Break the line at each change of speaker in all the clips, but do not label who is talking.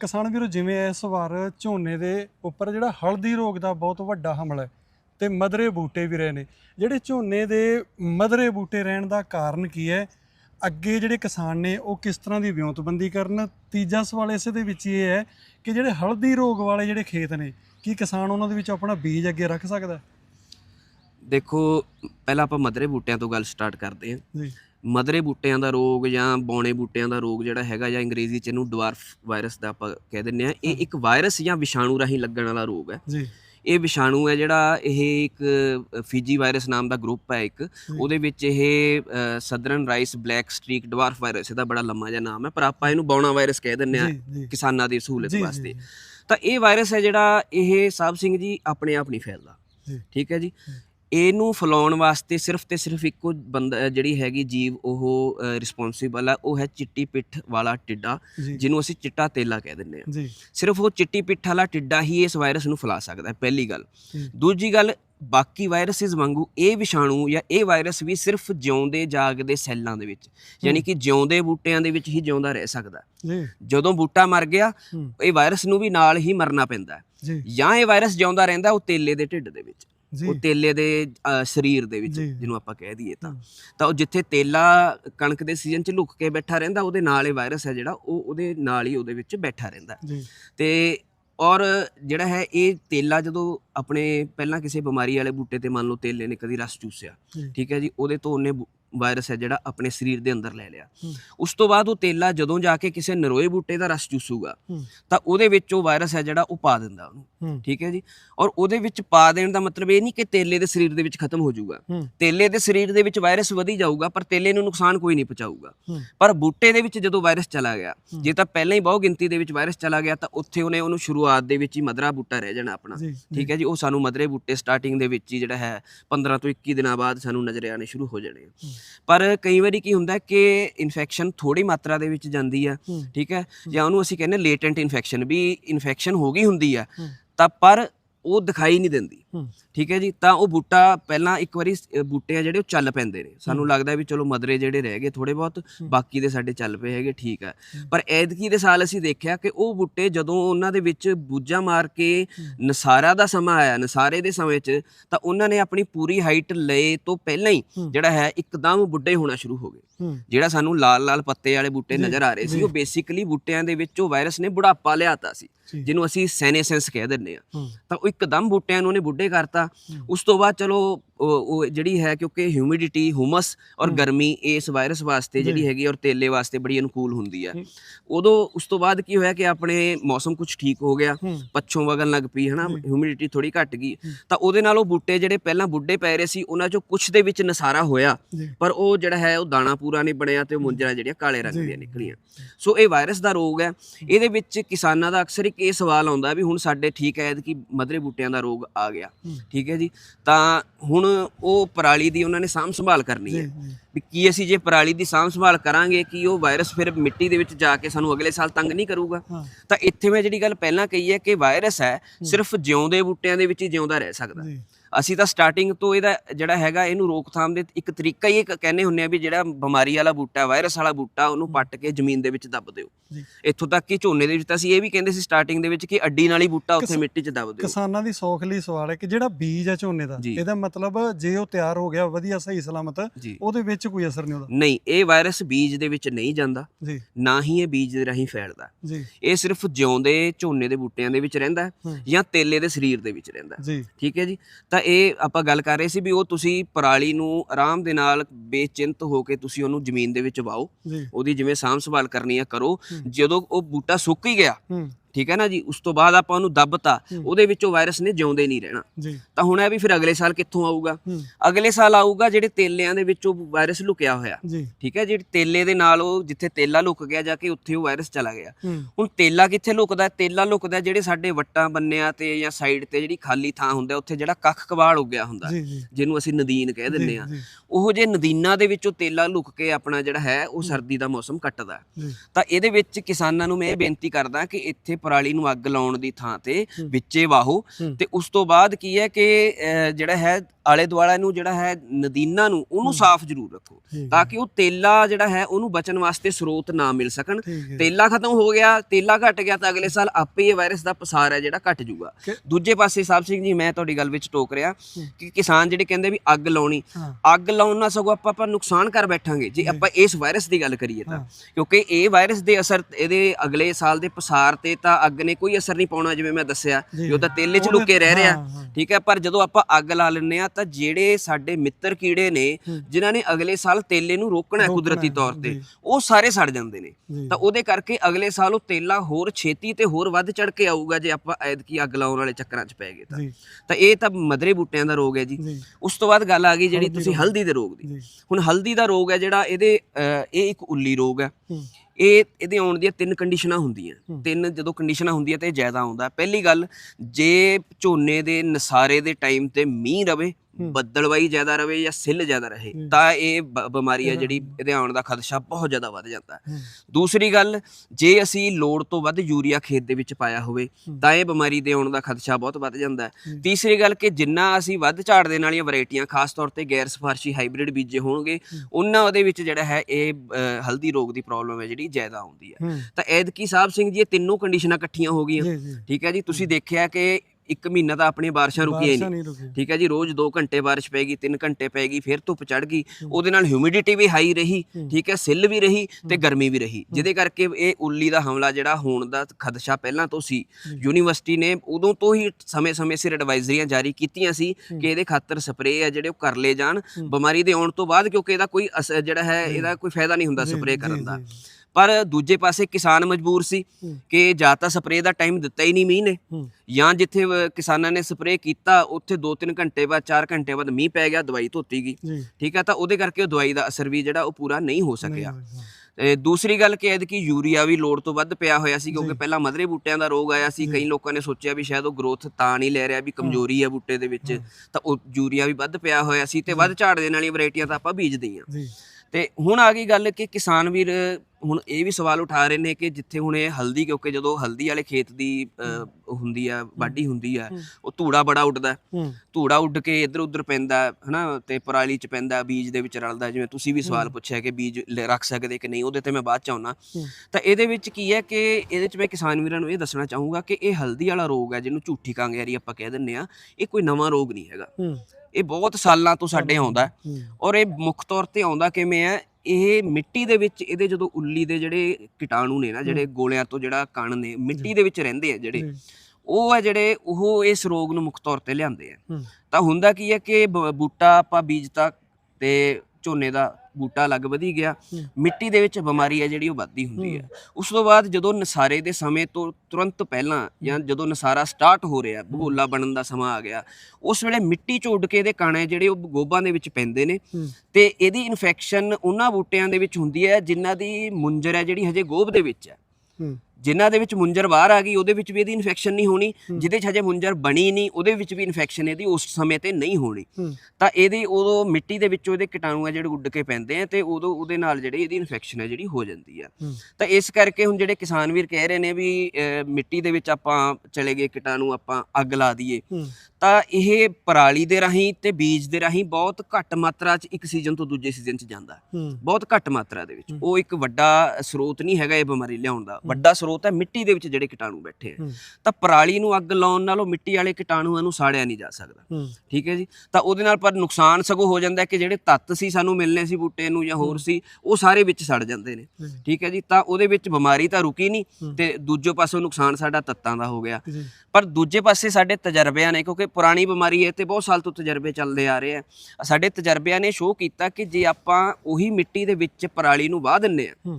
ਕਿਸਾਨ ਵੀਰੋ ਜਿਵੇਂ ਇਸ ਵਾਰ ਝੋਨੇ ਦੇ ਉੱਪਰ ਜਿਹੜਾ ਹਲਦੀ ਰੋਗ ਦਾ ਬਹੁਤ ਵੱਡਾ ਹਮਲਾ ਹੈ ਤੇ ਮਦਰੇ ਬੂਟੇ ਵੀ ਰਹੇ ਨੇ ਜਿਹੜੇ ਝੋਨੇ ਦੇ ਮਦਰੇ ਬੂਟੇ ਰਹਿਣ ਦਾ ਕਾਰਨ ਕੀ ਹੈ? ਅੱਗੇ ਜਿਹੜੇ ਕਿਸਾਨ ਨੇ ਉਹ ਕਿਸ ਤਰ੍ਹਾਂ ਦੀ ਵਿਉਂਤਬੰਦੀ ਕਰਨ? ਤੀਜਾ ਸਵਾਲ ਇਸੇ ਦੇ ਵਿੱਚ ਇਹ ਹੈ ਕਿ ਜਿਹੜੇ ਹਲਦੀ ਰੋਗ ਵਾਲੇ ਜਿਹੜੇ ਖੇਤ ਨੇ ਕੀ ਕਿਸਾਨ ਉਹਨਾਂ ਦੇ ਵਿੱਚ ਆਪਣਾ ਬੀਜ ਅੱਗੇ ਰੱਖ ਸਕਦਾ?
ਦੇਖੋ ਪਹਿਲਾਂ ਆਪਾਂ ਮਦਰੇ ਬੂਟਿਆਂ ਤੋਂ ਗੱਲ ਸਟਾਰਟ ਕਰਦੇ ਹਾਂ।
ਜੀ।
ਮਦਰੇ ਬੂਟਿਆਂ ਦਾ ਰੋਗ ਜਾਂ ਬੌਣੇ ਬੂਟਿਆਂ ਦਾ ਰੋਗ ਜਿਹੜਾ ਹੈਗਾ ਜਾਂ ਅੰਗਰੇਜ਼ੀ ਚ ਇਹਨੂੰ ਡਵਾਰਫ ਵਾਇਰਸ ਦਾ ਆਪਾਂ ਕਹਿ ਦਿੰਦੇ ਆ ਇਹ ਇੱਕ ਵਾਇਰਸ ਜਾਂ ਵਿਸ਼ਾਣੂ ਰਾਹੀਂ ਲੱਗਣ ਵਾਲਾ ਰੋਗ ਹੈ।
ਜੀ।
ਇਹ ਵਿਸ਼ਾਣੂ ਹੈ ਜਿਹੜਾ ਇਹ ਇੱਕ ਫੀਜੀ ਵਾਇਰਸ ਨਾਮ ਦਾ ਗਰੁੱਪ ਹੈ ਇੱਕ। ਉਹਦੇ ਵਿੱਚ ਇਹ southern rice black streak dwarf virus ਇਹਦਾ ਬੜਾ ਲੰਮਾ ਜਿਹਾ ਨਾਮ ਹੈ ਪਰ ਆਪਾਂ ਇਹਨੂੰ ਬੌਣਾ ਵਾਇਰਸ ਕਹਿ ਦਿੰਦੇ ਆ ਕਿਸਾਨਾਂ ਦੀ ਸਹੂਲਤ ਵਾਸਤੇ। ਤਾਂ ਇਹ ਵਾਇਰਸ ਹੈ ਜਿਹੜਾ ਇਹ ਸਾਹਿਬ ਸਿੰਘ ਜੀ ਆਪਣੇ ਆਪ ਨਹੀਂ ਫੈਲਦਾ। ਠੀਕ ਹੈ ਜੀ। ਇਹਨੂੰ ਫੈਲਾਉਣ ਵਾਸਤੇ ਸਿਰਫ ਤੇ ਸਿਰਫ ਇੱਕੋ ਬੰਦਾ ਜਿਹੜੀ ਹੈਗੀ ਜੀਵ ਉਹ ਰਿਸਪੌਂਸਿਬਲ ਹੈ ਉਹ ਹੈ ਚਿੱਟੀ ਪਿੱਠ ਵਾਲਾ ਟਿੱਡਾ ਜਿਹਨੂੰ ਅਸੀਂ ਚਿੱਟਾ ਤੇਲਾ ਕਹਿ ਦਿੰਦੇ
ਜੀ।
ਸਿਰਫ ਉਹ ਚਿੱਟੀ ਪਿੱਠ ਵਾਲਾ ਟਿੱਡਾ ਹੀ ਇਸ ਵਾਇਰਸ ਨੂੰ ਫੈਲਾ ਸਕਦਾ ਹੈ ਪਹਿਲੀ ਗੱਲ। ਦੂਜੀ ਗੱਲ ਬਾਕੀ ਵਾਇਰਸਿਸ ਵਾਂਗੂ ਇਹ ਵਿਸ਼ਾਣੂ ਜਾਂ ਇਹ ਵਾਇਰਸ ਵੀ ਸਿਰਫ ਜਿਉਂਦੇ ਜਾਗਦੇ ਸੈੱਲਾਂ ਦੇ ਵਿੱਚ ਯਾਨੀ ਕਿ ਜਿਉਂਦੇ ਬੂਟਿਆਂ ਦੇ ਵਿੱਚ ਹੀ ਜਿਉਂਦਾ ਰਹਿ ਸਕਦਾ। ਜਦੋਂ ਬੂਟਾ ਮਰ ਗਿਆ ਇਹ ਵਾਇਰਸ ਨੂੰ ਵੀ ਨਾਲ ਹੀ ਮਰਨਾ ਪੈਂਦਾ
ਜੀ।
ਇਹ ਵਾਇਰਸ ਜਿਉਂਦਾ ਰਹਿੰਦਾ ਉਹ ਤੇਲੇ ਦੇ ਢਿੱਡ ਦੇ ਵਿੱਚ। ਉਹ ਤੇਲੇ ਦੇ ਸਰੀਰ ਦੇ ਵਿੱਚ। ਜਿਹਨੂੰ ਆਪਾਂ ਕਹਿ ਦਈਏ ਤਾਂ। ਤਾਂ ਉਹ ਜਿੱਥੇ ਤੇਲਾ ਕਣਕ ਦੇ ਸੀਜ਼ਨ 'ਚ ਲੁਕ ਕੇ ਬੈਠਾ ਰਹਿੰਦਾ ਉਹਦੇ ਨਾਲ ਇਹ ਵਾਇਰਸ ਹੈ ਜਿਹੜਾ ਉਹ ਉਹਦੇ ਨਾਲ ਹੀ ਉਹਦੇ ਵਿੱਚ ਬੈਠਾ ਰਹਿੰਦਾ ਤੇ ਔਰ ਜਿਹੜਾ ਹੈ ਇਹ ਤੇਲਾ ਜਦੋਂ ਆਪਣੇ ਪਹਿਲਾਂ ਕਿਸੇ ਬਿਮਾਰੀ ਵਾਲੇ ਬੂਟੇ ਤੇ ਮੰਨ ਲਓ ਤੇਲੇ ਨੇ ਕਦੀ ਰਸ ਚੂਸਿਆ। ਠੀਕ ਹੈ ਜੀ ਉਹਦੇ ਤੋਂ ਉਹਨੇ ਵਾਇਰਸ ਹੈ ਜਿਹੜਾ ਆਪਣੇ ਸਰੀਰ ਦੇ ਅੰਦਰ ਲੈ ਲਿਆ। ਉਸ ਤੋਂ ਬਾਅਦ ਉਹ ਤੇਲਾ ਜਦੋਂ ਜਾ ਕੇ ਕਿਸੇ ਨਰੋਏ ਬੂਟੇ ਦਾ ਰਸ ਚੂਸੂਗਾ। ਤਾਂ ਉਹਦੇ ਵਿੱਚ ਉਹ ਵਾਇਰਸ ਹੈ ਜਿਹੜਾ ਉਹ ਪਾ ਦਿੰਦਾ ਉਹਨੂੰ। ਠੀਕ ਹੈ ਜੀ? ਔਰ ਉਹਦੇ ਵਿੱਚ ਪਾ ਦੇਣ ਦਾ ਮਤਲਬ ਇਹ ਨਹੀਂ ਕਿ ਤੇਲੇ ਦੇ ਸਰੀਰ ਦੇ ਵਿੱਚ ਖਤਮ ਹੋ ਜਾਊਗਾ। ਤੇਲੇ ਦੇ ਸਰੀਰ ਦੇ ਵਿੱਚ ਵਾਇਰਸ ਵਧੀ ਜਾਊਗਾ ਪਰ ਤੇਲੇ ਨੂੰ ਨੁਕਸਾਨ ਕੋਈ ਨਹੀਂ ਪਹੁੰਚਾਊਗਾ। ਪਰ ਬੂਟੇ ਦੇ ਵਿੱਚ ਜਦੋਂ ਵਾਇਰਸ ਚਲਾ ਗਿਆ। ਜੇ ਤਾਂ ਪਹਿਲਾਂ ਹੀ ਬਹੁ ਗਿਣਤੀ ਦੇ ਵਿੱਚ ਵਾਇਰਸ ਚਲਾ ਗਿਆ ਤਾਂ ਉੱਥੇ ਉਹਨੇ ਉਹਨੂੰ ਸ਼ੁਰੂਆਤ ਦੇ ਵਿੱਚ ਹੀ ਮਦਰਾ ਬੂਟਾ ਰਹਿ ਜਾਣਾ ਆਪਣਾ। ਠੀਕ ਹੈ ਜੀ? ਉਹ ਸਾਨੂੰ ਮਦਰੇ ਬੂਟੇ ਸਟਾਰਟਿੰਗ ਦੇ ਵਿੱਚ ਹੀ ਜਿਹੜਾ ਹੈ 15 ਤੋਂ 21 ਦਿਨਾਂ ਬਾਅਦ ਸਾਨੂੰ ਨਜ਼ਰ ਆਣੇ ਸ਼ੁਰੂ ਹੋ ਜਾਣੇ। ਪਰ ਕਈ ਵਾਰੀ ਕੀ ਹੁੰਦਾ ਕਿ ਇਨਫੈਕਸ਼ਨ ਥੋੜੀ ਮਾਤਰਾ ਦੇ ਵਿੱਚ ਜਾਂਦੀ ਆ ਠੀਕ ਹੈ? ਜਾਂ ਉਹਨੂੰ ਅਸੀਂ ਕਹਿੰਦੇ ਲੇਟੈਂਟ ਇਨਫੈਕਸ਼ਨ ਵੀ ਇਨਫੈਕਸ਼ਨ ਹੋ ਗਈ ਹੁੰਦੀ ਆ। ਤਾਂ ਪਰ ਉਹ ਦਿਖਾਈ ਨਹੀਂ ਦਿੰਦੀ। ਠੀਕ ਹੈ ਜੀ? ਤਾਂ ਉਹ ਬੂਟਾ ਪਹਿਲਾਂ ਇੱਕ ਵਾਰੀ ਬੂਟੇ ਆ ਜਿਹੜੇ ਉਹ ਚੱਲ ਪੈਂਦੇ ਨੇ। ਸਾਨੂੰ ਲੱਗਦਾ ਵੀ ਚਲੋ ਮਦਰੇ ਜਿਹੜੇ ਰਹਿ ਗਏ ਥੋੜੇ ਬਹੁਤ ਬਾਕੀ ਦੇ ਸਾਡੇ ਚੱਲ ਪਏ ਹੈਗੇ ਠੀਕ ਹੈ। ਪਰ ਐਤਕੀ ਦੇ ਸਾਲ ਅਸੀਂ ਦੇਖਿਆ ਕਿ ਉਹ ਬੂਟੇ ਜਦੋਂ ਉਹਨਾਂ ਦੇ ਵਿੱਚ ਬੂਝਾ ਮਾਰ ਕੇ ਨਸਾਰਾ ਦਾ ਸਮਾਂ ਆਇਆ ਨਸਾਰੇ ਦੇ ਸਮੇਂ 'ਚ ਤਾਂ ਉਹਨਾਂ ਨੇ ਆਪਣੀ ਪੂਰੀ ਹਾਈਟ ਲਏ ਤੋਂ ਪਹਿਲਾਂ ਹੀ। ਜਿਹੜਾ ਹੈ ਇੱਕਦਮ ਬੁੱਢੇ ਹੋਣਾ ਸ਼ੁਰੂ ਹੋ ਗਏ। ਜਿਹੜਾ ਸਾਨੂੰ ਲਾਲ ਲਾਲ ਪੱਤੇ ਵਾਲੇ ਬੂਟੇ ਨਜ਼ਰ ਆ ਰਹੇ ਸੀ। ਉਹ ਬੇਸਿਕਲੀ ਬੂਟਿਆਂ ਦੇ ਵਿੱਚ ਉਹ ਵਾਇਰਸ ਨੇ ਬੁਢਾਪਾ ਲਿਆਤਾ ਸੀ ਜਿਹਨੂੰ ਅਸੀਂ ਸੈਨੇਸੈਂਸ ਕਹਿ ਦਿੰਦੇ ਆ ਤਾਂ ਉਹ ਇੱਕਦਮ ਬੂਟਿਆਂ ਨੂੰ ਉਹਨੇ ਬੁੱਢੇ ਕਰਤਾ। ਉਸ ਤੋਂ ਬਾਅਦ ਚਲੋ ਉਹ ਜਿਹੜੀ ਹੈ ਕਿਉਂਕਿ ਹਿਊਮਿਡਿਟੀ ਹਿਊਮਸ ਔਰ। ਗਰਮੀ ਇਸ ਵਾਇਰਸ ਵਾਸਤੇ ਜਿਹੜੀ। ਹੈਗੀ ਔਰ ਤੇਲੇ ਵਾਸਤੇ ਬੜੀ ਅਨੁਕੂਲ ਹੁੰਦੀ ਹੈ। ਉਦੋਂ ਉਸ ਤੋਂ ਬਾਅਦ ਕੀ ਹੋਇਆ ਕਿ ਆਪਣੇ ਮੌਸਮ ਕੁਝ ਠੀਕ ਹੋ ਗਿਆ ਪੱਛੋਂ ਵਗਣ ਲੱਗ ਪਈ ਹਨਾ। ਹਿਊਮਿਡਿਟੀ ਥੋੜੀ ਘਟ ਗਈ। ਤਾਂ ਉਹਦੇ ਨਾਲ ਉਹ ਬੂਟੇ ਜਿਹੜੇ ਪਹਿਲਾਂ ਬੁੱਢੇ ਪੈ ਰਹੇ ਸੀ ਉਹਨਾਂ ਚੋਂ ਕੁਝ ਦੇ ਵਿੱਚ ਨਸਾਰਾ ਹੋਇਆ ਪਰ ਉਹ ਜਿਹੜਾ ਹੈ ਉਹ ਦਾਣਾ ਪੂਰਾ ਨਹੀਂ ਬਣਿਆ ਤੇ ਉਹ ਮੁੰਜਰਾ ਜਿਹੜੀਆਂ ਕਾਲੇ ਰੰਗ। ਦੀਆਂ ਨਿਕਲੀਆਂ ਸੋ ਇਹ ਵਾਇਰਸ ਦਾ ਰੋਗ ਹੈ ਇਹਦੇ ਵਿੱਚ ਕਿਸਾਨਾਂ ਦਾ ਅਕਸਰ ਇੱਕ ਇਹ ਸਵਾਲ ਆਉਂਦਾ ਵੀ ਹੁਣ ਸਾਡੇ ਠੀਕ ਹੈ ਕਿ ਮਧਰੇ ਬੂਟਿਆਂ ਦਾ ਰੋਗ ਆ ਗਿਆ। ਠੀਕ ਹੈ ਜੀ ਤਾਂ ਹੁਣ ਉਹ ਪਰਾਲੀ ਦੀ ਉਹਨਾਂ ਨੇ ਸਾਂਭ ਸੰਭਾਲ ਕਰਨੀ ਹੈ। ਵੀ ਕੀ ਅਸੀਂ ਜੇ ਪਰਾਲੀ ਦੀ ਸਾਂਭ ਸੰਭਾਲ ਕਰਾਂਗੇ ਕਿ ਉਹ ਵਾਇਰਸ ਫਿਰ ਮਿੱਟੀ ਦੇ ਵਿੱਚ ਜਾ ਕੇ ਸਾਨੂੰ ਅਗਲੇ ਸਾਲ ਤੰਗ ਨਹੀਂ ਕਰੂਗਾ? ਤਾਂ ਇੱਥੇ ਮੈਂ ਜਿਹੜੀ ਗੱਲ ਪਹਿਲਾਂ ਕਹੀ ਹੈ ਕਿ ਵਾਇਰਸ ਹੈ ਸਿਰਫ ਜਿਉਂਦੇ ਬੂਟਿਆਂ ਦੇ ਵਿੱਚ ਹੀ ਜਿਉਂਦਾ ਰਹਿ ਸਕਦਾ। ਅਸੀਂ ਤਾਂ ਸਟਾਰਟਿੰਗ ਤੋਂ ਇਹਦਾ ਜਿਹੜਾ ਹੈਗਾ ਇਹਨੂੰ ਰੋਕਥਾਮ ਦੇ ਇੱਕ ਤਰੀਕਾ ਹੀ ਇਹ ਕ- ਕਹਿੰਦੇ ਹੁੰਨੇ ਆ ਵੀ ਜਿਹੜਾ ਬਿਮਾਰੀ ਵਾਲਾ ਬੂਟਾ ਵਾਇਰਸ ਵਾਲਾ ਬੂਟਾ ਉਹਨੂੰ ਪੱਟ ਕੇ ਜ਼ਮੀਨ ਦੇ ਵਿੱਚ ਦੱਬ ਦਿਓ। ਇੱਥੋਂ ਤੱਕ ਕਿ ਝੋਨੇ ਦੇ ਵਿੱਚ ਤਾਂ ਅਸੀਂ ਇਹ ਵੀ ਕਹਿੰਦੇ ਸੀ ਸਟਾਰਟਿੰਗ ਦੇ ਵਿੱਚ ਕਿ ਅੱਡੀ ਨਾਲ ਹੀ ਬੂਟਾ ਉੱਥੇ ਮਿੱਟੀ 'ਚ ਦੱਬ ਦਿਓ।
ਕਿਸਾਨਾਂ ਦੀ ਸੌਖ ਲਈ ਸਵਾਲ ਹੈ ਕਿ ਜਿਹੜਾ ਬੀਜ ਹੈ ਝੋਨੇ ਦਾ। ਇਹਦਾ ਮਤਲਬ ਜੇ ਉਹ ਤਿਆਰ ਹੋ ਗਿਆ ਵਧੀਆ ਸਹੀ ਸਲਾਮਤ ਉਹਦੇ ਵਿੱਚ ਕੋਈ ਅਸਰ ਨਹੀਂ ਉਹਦਾ?
ਨਹੀਂ ਇਹ ਵਾਇਰਸ ਬੀਜ ਦੇ ਵਿੱਚ ਨਹੀਂ ਜਾਂਦਾ
ਜੀ।
ਨਾ ਹੀ ਇਹ ਬੀਜ ਦੇ ਰਾਹੀਂ ਫੈਲਦਾ।
ਜੀ।
ਇਹ ਸਿਰਫ ਜਿਉਂਦੇ ਝੋਨੇ ਦੇ ਬੂਟਿਆਂ ਦੇ ਵਿੱਚ ਰਹਿੰਦਾ। ਜਾਂ ਤੇਲੇ ਦੇ ਸਰੀਰ ਦੇ ਵਿੱਚ ਰਹਿੰਦਾ ਠੀਕ ਹੈ ਜੀ? ਤਾਂ ਇਹ ਆਪਾਂ ਗੱਲ ਕਰ ਰਹੇ ਸੀ ਵੀ ਉਹ ਤੁਸੀਂ ਪਰਾਲੀ ਨੂੰ ਆਰਾਮ ਦੇ ਨਾਲ ਬੇਚਿੰਤ ਹੋ ਕੇ ਤੁਸੀਂ ਉਹਨੂੰ ਜ਼ਮੀਨ ਦੇ ਵਿੱਚ ਵਾਓ। ਉਹਦੀ ਜਿਵੇਂ ਸਾਂਭ ਸੰਭਾਲ ਕਰਨੀ ਆ ਕਰੋ। ਜਦੋਂ ਉਹ ਬੂਟਾ ਸੁੱਕ ਹੀ ਗਿਆ ਠੀਕ ਹੈ ਨਾ ਜੀ? ਉਸ ਤੋਂ ਬਾਅਦ ਆਪਾਂ ਉਹਨੂੰ ਦੱਬਤਾ। ਉਹਦੇ ਵਿੱਚੋਂ ਵਾਇਰਸ ਨੇ ਜਿਉਂਦੇ ਨਹੀਂ ਰਹਿਣਾ। ਤਾਂ ਹੁਣ ਇਹ ਵੀ ਫਿਰ ਅਗਲੇ ਸਾਲ ਕਿੱਥੋਂ ਆਊਗਾ? ਅਗਲੇ ਸਾਲ ਆਊਗਾ ਜਿਹੜੇ ਤੇਲਿਆਂ ਦੇ ਵਿੱਚੋਂ ਵਾਇਰਸ ਲੁਕਿਆ ਹੋਇਆ। ਠੀਕ ਹੈ? ਜਿਹੜੀ ਤੇਲੇ ਦੇ ਨਾਲ ਉਹ ਜਿੱਥੇ ਤੇਲਾ ਲੁਕ ਗਿਆ ਜਾ ਕੇ ਉੱਥੇ ਉਹ ਵਾਇਰਸ ਚਲਾ ਗਿਆ। ਹੁਣ ਤੇਲਾ ਕਿੱਥੇ ਲੁਕਦਾ? ਹੈ? ਤੇਲਾ ਲੁਕਦਾ ਜਿਹੜੇ ਸਾਡੇ ਵੱਟਾਂ ਬੰਨਿਆਂ ਤੇ ਜਾਂ ਸਾਈਡ ਤੇ ਜਿਹੜੀ ਖਾਲੀ ਥਾਂ ਹੁੰਦਾ ਉੱਥੇ ਜਿਹੜਾ ਕੱਖ ਕਬਾੜ ਉੱਗਿਆ ਹੁੰਦਾ ਜਿਹਨੂੰ ਅਸੀਂ ਨਦੀਨ ਕਹਿ ਦਿੰਦੇ ਆ ਉਹ ਜੇ ਨਦੀਨਾਂ ਦੇ ਵਿੱਚੋਂ ਤੇਲਾ ਲੁਕ ਕੇ ਆਪਣਾ ਜਿਹੜਾ ਹੈ ਉਹ ਸਰਦੀ ਦਾ ਮੌਸਮ ਕੱਟਦਾ। ਤਾਂ ਇਹਦੇ ਵਿੱਚ ਕਿਸਾਨਾਂ ਨੂੰ ਮੈਂ ਇਹ ਬੇਨਤੀ ਕਰਦਾ ਕਿ ਇੱਥੇ ਪਰਾਲੀ ਨੂੰ ਅੱਗ ਲਾਉਣ ਦੀ ਥਾਂ ਤੇ। ਵਿੱਚੇ ਵਾਹੋ। ਤੇ ਉਸ ਤੋਂ ਬਾਅਦ ਕੀ ਹੈ ਕਿ ਜਿਹੜਾ ਹੈ ਆਲੇ ਦੁਆਲੇ ਨੂੰ ਜਿਹੜਾ ਹੈ ਨਦੀਨਾਂ ਨੂੰ ਉਹਨੂੰ। ਸਾਫ਼ ਜ਼ਰੂਰ ਰੱਖੋ ਤਾਂ ਕਿ ਉਹ ਤੇਲਾ ਜਿਹੜਾ ਹੈ ਉਹਨੂੰ ਬਚਣ ਵਾਸਤੇ ਸਰੋਤ ਨਾ ਮਿਲ ਸਕਣ ਤੇਲਾ ਖਤਮ ਹੋ ਗਿਆ ਤੇਲਾ ਘਟ ਗਿਆ ਤਾਂ ਅਗਲੇ ਸਾਲ ਆਪੇ ਇਹ ਵਾਇਰਸ ਦਾ ਪਸਾਰ ਹੈ ਜਿਹੜਾ ਘਟ ਜਾਊਗਾ ਦੂਜੇ ਪਾਸੇ ਸਾਹਿਬ ਸਿੰਘ ਜੀ ਮੈਂ ਤੁਹਾਡੀ ਗੱਲ ਵਿੱਚ ਟੋਕ ਰਿਹਾ। ਕਿ ਕਿਸਾਨ ਜਿਹੜੇ ਕਹਿੰਦੇ ਵੀ ਅੱਗ ਲਾਉਣੀ ਅੱਗ ਲਾਉਣ ਨਾਲ ਸਗੋਂ ਆਪਾਂ ਆਪਾਂ ਨੁਕਸਾਨ ਕਰ ਬੈਠਾਂਗੇ ਜੇ। ਆਪਾਂ ਇਸ ਵਾਇਰਸ ਦੀ ਗੱਲ ਕਰੀਏ ਤਾਂ। ਕਿਉਂਕਿ ਇਹ ਵਾਇਰਸ ਦੇ ਅਸਰ ਇਹਦੇ ਅਗਲੇ ਸਾਲ ਦੇ ਪਸਾਰ ਤੇ ਤਾਂ ਅੱਗ ਨੇ ਕੋਈ ਅਸਰ ਨਹੀਂ ਪਾਉਣਾ ਜਿਵੇਂ ਮੈਂ ਦੱਸਿਆ।
ਜੀ।
ਤਾਂ ਤੇਲੇ 'ਚ ਲੁਕੇ ਰਹਿ ਰਿਹਾ। ਠੀਕ ਹੈ ਪਰ ਜਦੋਂ ਆਪਾਂ ਅੱਗ ਲਾ ਲੈਂਦੇ ਆ ਤਾਂ ਜਿਹੜੇ ਸਾਡੇ ਮਿੱਤਰ ਕੀੜੇ ਨੇ। ਜਿਨ੍ਹਾਂ ਨੇ ਅਗਲੇ ਸਾਲ ਤੇਲੇ ਨੂੰ ਰੋਕਣਾ ਹੈ ਕੁਦਰਤੀ ਤੌਰ ਤੇ। ਉਹ ਸਾਰੇ ਸੜ ਜਾਂਦੇ ਨੇ। ਤਾਂ ਉਹਦੇ ਕਰਕੇ ਅਗਲੇ ਸਾਲ ਉਹ ਤੇਲਾ ਹੋਰ ਛੇਤੀ ਤੇ ਹੋਰ ਵੱਧ ਚੜ ਕੇ ਆਊਗਾ ਜੇ ਆਪਾਂ ਐਤਕੀ ਅੱਗ ਲਾਉਣ ਵਾਲੇ ਚੱਕਰਾਂ 'ਚ ਪੈ ਗਏ ਤਾਂ। ਤਾਂ ਇਹ ਤਾਂ ਮਦਰੇ ਬੂਟਿਆਂ ਦਾ ਰੋਗ ਹੈ ਜੀ। ਉਸ ਤੋਂ ਬਾਅਦ ਗੱਲ ਆ ਗਈ ਜਿਹੜੀ ਤੁਸੀਂ। ਹਲਦੀ ਦੇ ਰੋਗ ਦੀ। ਹੁਣ ਹਲਦੀ ਦਾ ਰੋਗ ਹੈ ਜਿਹੜਾ ਇਹਦੇ ਇਹ ਇੱਕ ਉੱਲੀ ਰੋਗ ਹੂੰ। ਇਹ ਇਹਦੇ ਆਉਣ ਦੀਆਂ ਤਿੰਨ ਕੰਡੀਸ਼ਨਾਂ ਹੁੰਦੀਆਂ। ਤਿੰਨ ਜਦੋਂ ਕੰਡੀਸ਼ਨਾਂ ਹੁੰਦੀਆਂ ਤੇ ਇਹ ਜ਼ਿਆਦਾ ਆਉਂਦਾ ਪਹਿਲੀ ਗੱਲ ਜੇ ਝੋਨੇ ਦੇ ਨਸਾਰੇ ਦੇ ਟਾਈਮ ਤੇ ਮੀਂਹ ਰਵੇ। ਬੱਦਲਵਾਈ ਜ਼ਿਆਦਾ ਰਵੇ ਜਾਂ ਸਿੱਲ ਜ਼ਿਆਦਾ ਰਹੇ। ਤਾਂ ਇਹ ਬਿਮਾਰੀ
ਇਹਦਾ-
ਜਿਹੜੀ ਇਹਦੇ ਆਉਣ ਦਾ ਖਦਸ਼ਾ ਬਹੁਤ ਜ਼ਿਆਦਾ ਵੱਧ ਜਾਂਦਾ ਹੈ। ਦੂਸਰੀ ਗੱਲ ਜੇ ਅਸੀਂ ਲੋੜ ਤੋਂ ਵੱਧ ਯੂਰੀਆ ਖੇਤ ਦੇ ਵਿੱਚ ਪਾਇਆ ਹੋਵੇ। ਤਾਂ ਇਹ ਬਿਮਾਰੀ ਦੇ ਆਉਣ ਦਾ ਖਦਸ਼ਾ ਬਹੁਤ ਵੱਧ ਜਾਂਦਾ ਹੈ। ਤੀਸਰੀ ਗੱਲ ਕਿ ਜਿੰਨਾ ਅਸੀਂ ਵੱਧ ਝਾੜ ਦੇਣ ਵਾਲੀਆਂ ਵੈਰਾਈਟੀਆਂ ਖਾਸ ਤੌਰ ਤੇ ਗੈਰ ਸਿਫਾਰਸ਼ੀ ਹਾਈਬ੍ਰਿਡ ਬੀਜੇ ਹੋਣਗੇ। ਉਹਨਾਂ ਉਹਦੇ ਵਿੱਚ ਜਿਹੜਾ ਹੈ ਇਹ ਹਲਦੀ ਰੋਗ ਦੀ ਪ੍ਰੋਬਲਮ ਹੈ ਜਿਹੜੀ ਜ਼ਿਆਦਾ ਆਉਂਦੀ ਹੈ। ਤਾਂ ਐਦਕੀ ਸਾਹਿਬ ਸਿੰਘ ਜੀ ਇਹ ਤਿੰਨੋਂ ਕੰਡੀਸ਼ਨਾਂ ਇਕੱਠੀਆਂ ਹੋ ਗਈਆਂ। ਠੀਕ ਹੈ ਜੀ ਤੁਸੀਂ ਦੇਖਿਆ ਕਿ ਇੱਕ ਮਹੀਨਾ ਤਾਂ ਆਪਣੀਆਂ ਬਾਰਿਸ਼ਾਂ ਰੁਕੀਆਂ ਹੀ
ਬਾਰਿਸ਼ਾਂ
ਨਹੀਂ ਠੀਕ ਹੈ ਜੀ ਰੋਜ਼ 2 ਘੰਟੇ ਬਾਰਿਸ਼ ਪੈਗੀ 3 ਘੰਟੇ ਪੈਗੀ ਫਿਰ ਧੁੱਪ ਚੜ ਗਈ। ਉਹਦੇ ਨਾਲ ਹਿਊਮਿਡਿਟੀ ਵੀ ਹਾਈ ਰਹੀ। ਠੀਕ ਹੈ ਸਿੱਲ ਵੀ ਰਹੀ ਤੇ ਗਰਮੀ ਵੀ ਰਹੀ ਜਿਹਦੇ ਕਰਕੇ ਇਹ ਉੱਲੀ ਦਾ ਹਮਲਾ ਜਿਹੜਾ ਹੋਣ ਦਾ ਖਦਸ਼ਾ ਪਹਿਲਾਂ ਤੋਂ ਸੀ। ਯੂਨੀਵਰਸਿਟੀ ਨੇ ਉਦੋਂ ਤੋਂ ਹੀ ਸਮੇਂ-ਸਮੇਂ ਸਿਰ ਐਡਵਾਈਜ਼ਰੀਆਂ ਜਾਰੀ ਕੀਤੀਆਂ ਸੀ। ਕਿ ਇਹਦੇ ਖਾਤਰ ਸਪਰੇਅ ਹੈ ਜਿਹੜੇ ਉਹ ਕਰ ਲਏ ਜਾਣ। ਬਿਮਾਰੀ ਦੇ ਆਉਣ ਤੋਂ ਬਾਅਦ ਕਿਉਂਕਿ ਇਹਦਾ ਕੋਈ ਅਸਰ ਜਿਹੜਾ ਹੈ। ਇਹਦਾ ਕੋਈ ਫਾਇਦਾ ਨਹੀਂ ਹੁੰਦਾ ਸਪਰੇਅ ਕਰਨ ਦਾ। ਪਰ ਦੂਜੇ ਪਾਸੇ ਕਿਸਾਨ ਮਜਬੂਰ ਸੀ
ਹੂੰ।
ਕਿ ਜਾਂ ਤਾਂ ਸਪਰੇਅ ਦਾ ਟਾਈਮ ਦਿੱਤਾ ਹੀ ਨਹੀਂ ਮੀਂਹ ਨੇ
ਹੂੰ
ਜਾਂ ਜਿੱਥੇ ਕਿਸਾਨਾਂ ਨੇ ਸਪਰੇਅ ਕੀਤਾ ਉੱਥੇ 2-3 ਘੰਟੇ ਬਾਅਦ 4 ਘੰਟੇ ਬਾਅਦ ਮੀਂਹ ਪੈ ਗਿਆ ਦਵਾਈ ਧੋਤੀ ਗਈ ਠੀਕ ਹੈ ਤਾਂ ਉਹਦੇ ਕਰਕੇ ਉਹ ਦਵਾਈ ਦਾ ਅਸਰ ਵੀ ਜਿਹੜਾ ਉਹ ਪੂਰਾ ਨਹੀਂ ਹੋ ਸਕਿਆ। ਤੇ ਦੂਸਰੀ ਗੱਲ ਕਿ ਇਹਦੀ ਕਿ ਯੂਰੀਆ ਵੀ ਲੋੜ ਤੋਂ ਵੱਧ ਪਿਆ ਹੋਇਆ ਸੀ ਕਿਉਂਕਿ। ਪਹਿਲਾਂ ਮਧਰੇ ਬੂਟਿਆਂ ਦਾ ਰੋਗ ਆਇਆ ਸੀ। ਕਈ ਲੋਕਾਂ ਨੇ ਸੋਚਿਆ ਵੀ ਸ਼ਾਇਦ ਉਹ ਗਰੋਥ ਤਾਂ ਨਹੀਂ ਲੈ ਰਿਹਾ ਵੀ ਕਮਜ਼ੋਰੀ ਹੈ ਬੂਟੇ ਦੇ ਵਿੱਚ
ਹੂੰ।
ਤਾਂ ਉਹ ਯੂਰੀਆ ਵੀ ਵੱਧ ਪਿਆ ਹੋਇਆ ਸੀ ਤੇ ਵੱਧ ਝਾੜ ਦੇਣ ਵਾਲੀਆਂ ਵੈਰਾਈਟੀਆਂ ਤਾਂ ਆਪਾਂ ਬੀਜਦੇ ਹਾਂ
ਜੀ
ਤੇ ਹੁਣ ਆ ਗਈ ਗੱਲ ਕਿ ਕਿਸਾਨ ਵੀਰ ਹੁਣ ਇਹ ਵੀ ਸਵਾਲ ਉਠਾ ਰਹੇ ਨੇ ਕਿ ਜਿੱਥੇ ਹੁਣ ਇਹ ਹਲਦੀ ਕਿਉਂਕਿ ਜਦੋਂ ਹਲਦੀ ਵਾਲੇ ਖੇਤ ਦੀ ਹੁੰਦੀ ਆ ਵਾਢੀ ਹੁੰਦੀ ਆ। ਉਹ ਧੂੜਾ ਬੜਾ ਉੱਡਦਾ। ਧੂੜਾ ਉੱਡ ਕੇ ਇੱਧਰ ਉੱਧਰ ਪੈਂਦਾ ਹਨਾ ਤੇ ਪਰਾਲੀ ਚ ਪੈਂਦਾ ਬੀਜ ਦੇ ਵਿੱਚ ਰਲਦਾ ਜਿਵੇਂ ਤੁਸੀਂ ਵੀ ਸਵਾਲ ਪੁੱਛਿਆ ਕਿ ਬੀਜ ਰੱਖ ਸਕਦੇ ਕਿ ਨਹੀਂ ਉਹਦੇ ਤੇ ਮੈਂ ਬਾਅਦ ਚ ਆਉਣਾ। ਤਾਂ ਇਹਦੇ ਵਿੱਚ ਕੀ ਹੈ ਕਿ ਇਹਦੇ ਚ ਮੈਂ ਕਿਸਾਨ ਵੀਰਾਂ ਨੂੰ ਇਹ ਦੱਸਣਾ ਚਾਹੂੰਗਾ ਕਿ ਇਹ ਹਲਦੀ ਵਾਲਾ ਰੋਗ ਹੈ ਜਿਹਨੂੰ ਝੂਠੀ ਕਾਂਗਿਆਰੀ ਆਪਾਂ ਕਹਿ ਦਿੰਨੇ ਆ ਇਹ ਕੋਈ ਨਵਾਂ ਰੋਗ ਨਹੀਂ ਹੈਗਾ। ਇਹ ਬਹੁਤ ਸਾਲਾਂ ਤੋਂ ਸਾਡੇ ਆਉਂਦਾ ਹੈ। ਔਰ ਇਹ ਮੁੱਖ ਤੌਰ ਤੇ ਆਉਂਦਾ ਕਿਵੇਂ ਹੈ? ਇਹ ਮਿੱਟੀ ਦੇ ਵਿੱਚ ਇਹਦੇ ਜਦੋਂ ਉੱਲੀ ਦੇ ਜਿਹੜੇ ਕੀਟਾਣੂ ਨੇ ਨਾ ਜਿਹੜੇ ਗੋਲਿਆਂ ਤੋਂ ਜਿਹੜਾ ਕਣ ਨੇ ਮਿੱਟੀ ਦੇ ਵਿੱਚ ਰਹਿੰਦੇ ਆ ਜਿਹੜੇ ਉਹ ਹੈ ਜਿਹੜੇ ਉਹ ਇਸ ਰੋਗ ਨੂੰ ਮੁੱਖ ਤੌਰ ਤੇ ਲਿਆਉਂਦੇ ਆ।
ਹੂੰ।
ਤਾਂ ਹੁੰਦਾ ਕੀ ਹੈ ਕਿ ਬ- ਬੂਟਾ ਆਪਾਂ ਬੀਜਤਾ ਤੇ ਝੋਨੇ ਦਾ ਬੂਟਾ ਲੱਗ ਵਧੀ ਗਿਆ। ਮਿੱਟੀ ਦੇ ਵਿੱਚ ਬਿਮਾਰੀ ਹੈ ਜਿਹੜੀ ਉਹ ਵੱਧਦੀ ਹੁੰਦੀ ਹੈ। ਉਸ ਤੋਂ ਬਾਅਦ ਜਦੋਂ ਨਸਾਰੇ ਦੇ ਸਮੇਂ ਤੋਂ ਤੁਰੰਤ ਪਹਿਲਾਂ ਜਾਂ ਜਦੋਂ ਨਸਾਰਾ ਸਟਾਰਟ ਹੋ ਰਿਹਾ ਭਗੋਲਾ ਬਣਨ ਦਾ ਸਮਾਂ ਆ ਗਿਆ ਉਸ ਵੇਲੇ ਮਿੱਟੀ ਚ ਉੱਡ ਕੇ ਇਹਦੇ ਕਣ ਜਿਹੜੇ ਉਹ ਗੋਬਾਂ ਦੇ ਵਿੱਚ ਪੈਂਦੇ ਨੇ ਤੇ ਇਹਦੀ ਇਨਫੈਕਸ਼ਨ ਉਹਨਾਂ ਬੂਟਿਆਂ ਦੇ ਵਿੱਚ ਹੁੰਦੀ ਹੈ ਜਿਨ੍ਹਾਂ ਦੀ ਮੁੰਜਰ ਹੈ ਜਿਹੜੀ ਹਜੇ ਗੋਭ ਦੇ ਵਿੱਚ ਹੂੰ। ਜਿਨ੍ਹਾਂ ਦੇ ਵਿੱਚ ਮੁੰਜਰ ਬਾਹਰ ਆ ਗਈ ਉਹਦੇ ਵਿੱਚ ਵੀ ਇਹਦੀ ਇਨਫੈਕਸ਼ਨ ਨਹੀਂ ਹੋਣੀ। ਜਿਹਦੇ 'ਚ ਹਜੇ ਮੁੰਜਰ ਬਣੀ ਨਹੀਂ ਉਹਦੇ ਵਿੱਚ ਵੀ ਇਨਫੈਕਸ਼ਨ ਇਹਦੀ ਉਸ ਸਮੇਂ ਤੇ ਨਹੀਂ ਹੋਣੀ। ਤਾਂ ਇਹਦੀ ਉਦੋਂ ਮਿੱਟੀ ਦੇ ਵਿੱਚੋਂ ਇਹਦੇ ਕੀਟਾਣੂ ਆ ਜਿਹੜੇ ਉੱਡ ਕੇ ਪੈਂਦੇ ਆ ਤੇ ਉਦੋਂ ਉਹਦੇ ਨਾਲ ਜਿਹੜੀ ਇਹਦੀ ਇਨਫੈਕਸ਼ਨ ਹੈ ਜਿਹੜੀ ਹੋ ਜਾਂਦੀ ਆ। ਤਾਂ ਇਸ ਕਰਕੇ ਹੁਣ ਜਿਹੜੇ ਕਿਸਾਨ ਵੀਰ ਕਹਿ ਰਹੇ ਨੇ ਵੀ ਮਿੱਟੀ ਦੇ ਵਿੱਚ ਆਪਾਂ ਚਲੇ ਗਏ ਕੀਟਾਣੂ ਆਪਾਂ ਅੱਗ ਲਾ ਦਈਏ। ਤਾਂ ਇਹ ਪਰਾਲੀ ਦੇ ਰਾਹੀਂ ਤੇ ਬੀਜ ਦੇ ਰਾਹੀਂ ਬਹੁਤ ਘੱਟ ਮਾਤਰਾ 'ਚ ਇੱਕ ਸੀਜ਼ਨ ਤੋਂ ਦੂਜੇ ਸੀਜ਼ਨ 'ਚ ਜਾਂਦਾ ਬਹੁਤ ਘੱਟ ਮਾਤਰਾ ਦੇ ਵਿੱਚ। ਉਹ ਇੱਕ ਵੱਡਾ ਸਰੋਤ ਨਹੀਂ ਹੈਗਾ ਇਹ ਬਿਮਾਰੀ ਲਿਆਉਣ ਦਾ। ਵੱਡਾ ਸਰੋਤ ਹੈ ਮਿੱਟੀ ਦੇ ਵਿੱਚ ਜਿਹੜੇ ਕੀਟਾਣੂ ਬੈਠੇ ਆ। ਤਾਂ ਪਰਾਲੀ ਨੂੰ ਅੱਗ ਲਾਉਣ ਨਾਲੋਂ ਮਿੱਟੀ ਵਾਲੇ ਕੀਟਾਣੂਆਂ ਨੂੰ ਸਾੜਿਆ ਨਹੀਂ ਜਾ ਸਕਦਾ। ਠੀਕ ਹੈ ਜੀ? ਤਾਂ ਉਹਦੇ ਨਾਲ ਪਰ ਨੁਕਸਾਨ ਸਗੋਂ ਹੋ ਜਾਂਦਾ ਕਿ ਜਿਹੜੇ ਤੱਤ ਸੀ ਸਾਨੂੰ ਮਿਲਨੇ ਸੀ ਬੂਟੇ ਨੂੰ ਜਾਂ ਹੋਰ ਸੀ ਉਹ ਸਾਰੇ ਵਿੱਚ ਸੜ ਜਾਂਦੇ ਨੇ। ਠੀਕ ਹੈ ਜੀ? ਤਾਂ ਉਹਦੇ ਵਿੱਚ ਬਿਮਾਰੀ ਤਾਂ ਰੁਕੀ ਨਹੀਂ। ਤੇ ਦੂਜੇ ਪਾਸੋਂ ਨੁਕਸਾਨ ਸਾਡਾ ਤੱਤਾਂ ਦਾ ਹੋ ਗਿਆ। ਪਰ ਦੂਜੇ ਪਾਸੇ ਸਾਡੇ ਤਜਰਬਿਆਂ ਨੇ ਕਿਉਂਕਿ ਪੁਰਾਣੀ ਬਿਮਾਰੀ ਹੈ ਤੇ ਬਹੁਤ ਸਾਲ ਤੋਂ ਤਜਰਬੇ ਚੱਲਦੇ ਆ ਰਹੇ ਆ। ਸਾਡੇ ਤਜਰਬਿਆਂ ਨੇ ਸ਼ੋਅ ਕੀਤਾ ਕਿ ਜੇ ਆਪਾਂ ਉਹੀ ਮਿੱਟੀ ਦੇ ਵਿੱਚ ਪਰਾਲੀ ਨੂੰ ਵਾਹ ਦਿੰਨੇ ਆ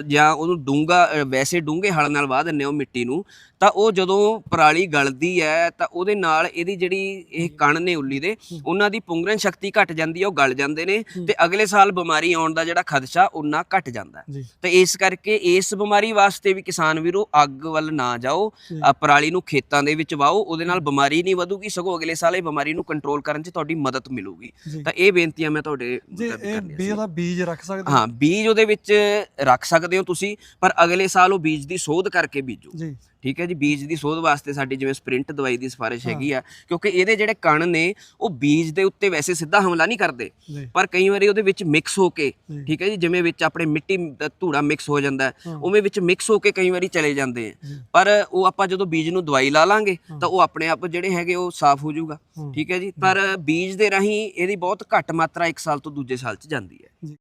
ਜਾਂ ਉਹਨੂੰ ਡੂੰਗਾ ਵੈਸੇ ਡੂੰਘੇ ਹਲ ਨਾਲ ਵਾਹ ਦਿੰਨੇ ਆ ਉਹ ਮਿੱਟੀ ਨੂੰ ਤਾਂ ਉਹ ਜਦੋਂ ਪਰਾਲੀ ਗਲਦੀ ਹੈ ਤਾਂ ਉਹਦੇ ਨਾਲ ਇਹਦੀ ਜਿਹੜੀ ਇਹ ਕਣ ਨੇ ਉੱਲੀ ਦੇ ਉਹਨਾਂ ਦੀ ਪੁੰਗਰਨ ਸ਼ਕਤੀ ਘਟ ਜਾਂਦੀ ਹੈ ਉਹ ਗਲ ਜਾਂਦੇ ਨੇ ਤੇ ਅਗਲੇ ਸਾਲ ਬਿਮਾਰੀ ਆਉਣ ਦਾ ਜਿਹੜਾ ਖਦਸ਼ਾ ਉਹਨਾਂ ਘਟ ਜਾਂਦਾ ਹੈ। ਤੇ ਇਸ ਕਰਕੇ ਇਸ ਬਿਮਾਰੀ ਵਾਸਤੇ ਵੀ ਕਿਸਾਨ ਵੀਰੋ ਅੱਗ ਵੱਲ ਨਾ ਜਾਓ ਪਰਾਲੀ ਨੂੰ ਖੇਤਾਂ ਦੇ ਵਿੱਚ ਵਾਓ ਉਹਦੇ ਨਾਲ ਬਿਮਾਰੀ ਨਹੀਂ ਵਧੂਗੀ ਸਗੋਂ ਅਗਲੇ ਸਾਲ ਇਹ ਬਿਮਾਰੀ ਨੂੰ ਕੰਟਰੋਲ ਕਰਨ 'ਚ ਤੁਹਾਡੀ ਮਦਦ ਮਿਲੂਗੀ। ਤਾਂ ਇਹ ਬੇਨਤੀਆਂ ਮੈਂ ਤੁਹਾਡੇ
ਜੇ ਇਹ
ਕਰਨੀਆਂ
ਬੀ
ਸੀ।
ਦਾ ਬੀਜ ਰੱਖ ਸਕਦੇ
ਹਾਂ? ਬੀਜ ਉਹਦੇ ਵਿੱਚ ਰੱਖ ਸਕਦੇ ਸਕਦੇ ਹੋ ਤੁਸੀਂ ਪਰ ਅਗਲੇ ਸਾਲ ਉਹ ਬੀਜ ਦੀ ਸੋਧ ਕਰਕੇ ਬੀਜੋ।
ਜੀ।
ਠੀਕ ਹੈ ਜੀ ਬੀਜ ਦੀ ਸੋਧ ਵਾਸਤੇ ਸਾਡੀ ਜਿਵੇਂ ਸਪ੍ਰਿੰਟ ਦਵਾਈ ਦੀ ਸਿਫਾਰਿਸ਼ ਹੈਗੀ ਆ ਕਿਉਂਕਿ ਇਹਦੇ ਜਿਹੜੇ ਕਣ ਨੇ ਉਹ ਬੀਜ ਦੇ ਉੱਤੇ ਵੈਸੇ ਸਿੱਧਾ ਹਮਲਾ ਨਹੀਂ ਕਰਦੇ। ਪਰ ਕਈ ਵਾਰੀ ਉਹਦੇ ਵਿੱਚ ਮਿਕਸ ਹੋ ਕੇ। ਠੀਕ ਹੈ ਜੀ ਜਿਵੇਂ ਵਿੱਚ ਆਪਣੇ ਮਿੱਟੀ ਦਾ ਧੂੜਾ ਮਿਕਸ ਹੋ ਜਾਂਦਾ। ਉਵੇਂ ਵਿੱਚ ਮਿਕਸ ਹੋ ਕੇ ਕਈ ਵਾਰੀ ਚਲੇ ਜਾਂਦੇ ਆ। ਪਰ ਉਹ ਆਪਾਂ ਜਦੋਂ ਬੀਜ ਨੂੰ ਦਵਾਈ ਲਾ ਲਾਂਗੇ ਤਾਂ ਉਹ ਆਪਣੇ ਆਪ ਜਿਹੜੇ ਹੈਗੇ ਉਹ ਸਾਫ਼ ਹੋ ਜਾਊਗਾ। ਠੀਕ ਹੈ ਜੀ ਪਰ ਬੀਜ ਦੇ ਰਾਹੀਂ ਇਹਦੀ ਬਹੁਤ ਘੱਟ ਮਾਤਰਾ ਇੱਕ ਸਾਲ ਤੋਂ ਦੂਜੇ ਸਾਲ 'ਚ ਜਾਂਦੀ ਹੈ।